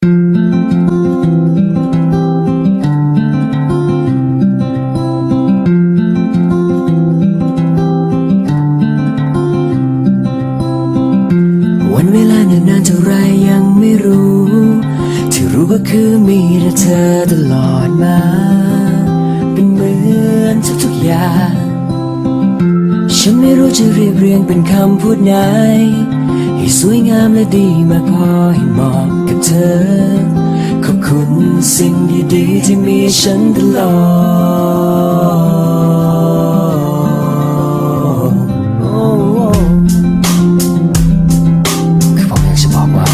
วันเวลานานนานเท่าไรยังไม่รู้ ที่รู้ก็คือมีแต่เธอตลอดมา เป็นเหมือนทุกๆอย่าง ฉันไม่รู้จะเรียบเรียงเป็นคำพูดไหน ให้สวยงามและดีมากพอให้เหมาะกับเธอ ขอบคุณสิ่งดีๆที่มีฉันตลอดโอ้คือผมอยากจะบอกว่า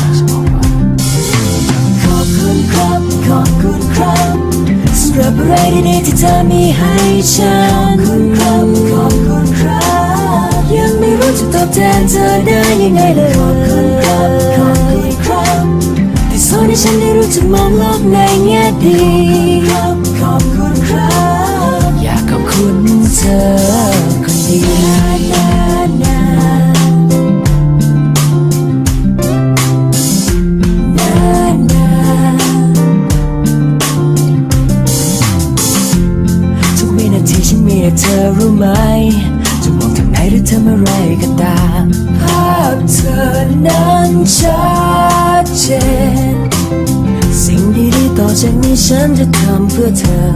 ขอบคุณครับ ขอบคุณครับสำหรับอะไรดีๆที่เธอมีให้ฉันขอบคุณครับ ขอบคุณ อบแทนเธอได้ยังไงเลยขอบคุณครับขอบคุณครับที่สอนให้ฉันได้รู้จักมองโลกในแง่ดีครับขอบคุณครับอยากขอบคุณเธอคนดีนานาทุกวินาทีฉันมีแต่เธอรู้ไหม หนหรือทำอะไรก็ตาม ภาพเธอนั้นชัดเจน สิ่งดีๆต่อจากนี้ฉันจะทำเพื่อเธอ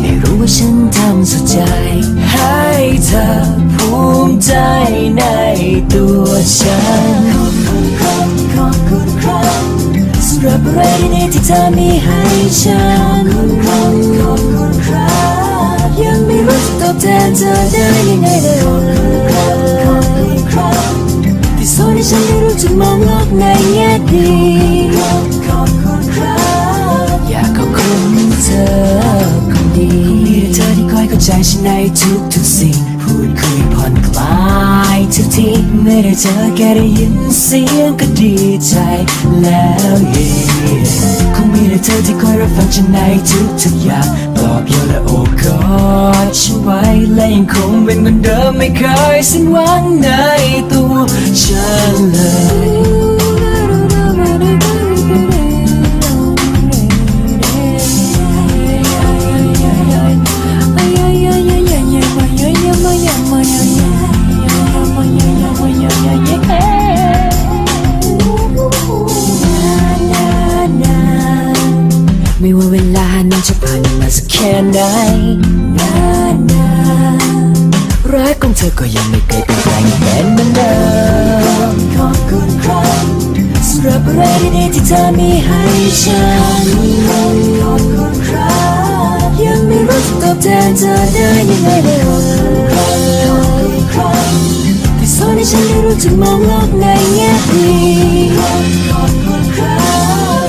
ให้รู้ว่าฉันทำสุดใจ ให้เธอภูมิใจในตัวฉัน ขอบคุณครับขอบคุณครับสำหรับอะไรดีๆที่เธอมีให้ฉัน ขอบคุณครับขอบคุณครับ ตอบแทนเธอได้ยังไงเลยขอบคุณครับขอบคุณครับที่สอนให้ฉันได้รู้จักมองโลกในแง่ดีอยากขอบคุณเธอคนดีมีแต่เธอที่คอยเข้าใจฉันในทุกทุกๆสิ่งพูดคุยผ่อนคลายทุกทีไม่ได้เจอแค่ได้ยินเสียงก็ดีใจแล้วเย่คงมีแต่เธอที่คอยรับฟังฉันในทุกทุกๆอย่างปลอบโยน คงเป็นเหมือนเดิมไม่เคยสิ้นหวังในตัวฉันเลยไม่ว่าเวลานั้นจะผ่านมาสักแค่ไหนนานนา รักของเธอก็ยังไม่เคยเปลี่ยนแปลงเป็นเหมือนเดิมขอบคุณครับสำหรับอะไรดีๆที่เธอมีให้ฉันขอบคุณครับยังไม่รู้จะตอบแทนเธอได้ยังไงเลยขอบคุณครับที่สอนให้ฉันได้รู้จักมองโลกในแง่ดีขอบคุณครั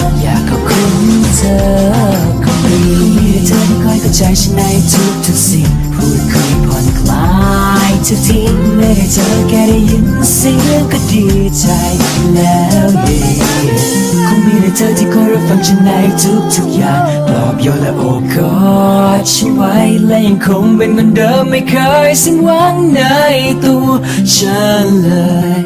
บอยากขอบคุณเธอคนดีมีแต่เธอที่คอยเข้าใจฉัน ไม่ได้เจอแค่ได้ยินเสียงก็ดีใจแล้วเย่คงมีแต่เธอที่คอยรับฟังฉันในทุกทุกๆอย่างปลอบโยนและโอบกอดฉันไว้และยังคงเป็นเหมือนเดิมไม่เคยสิ้นหวังในตัวฉันเลย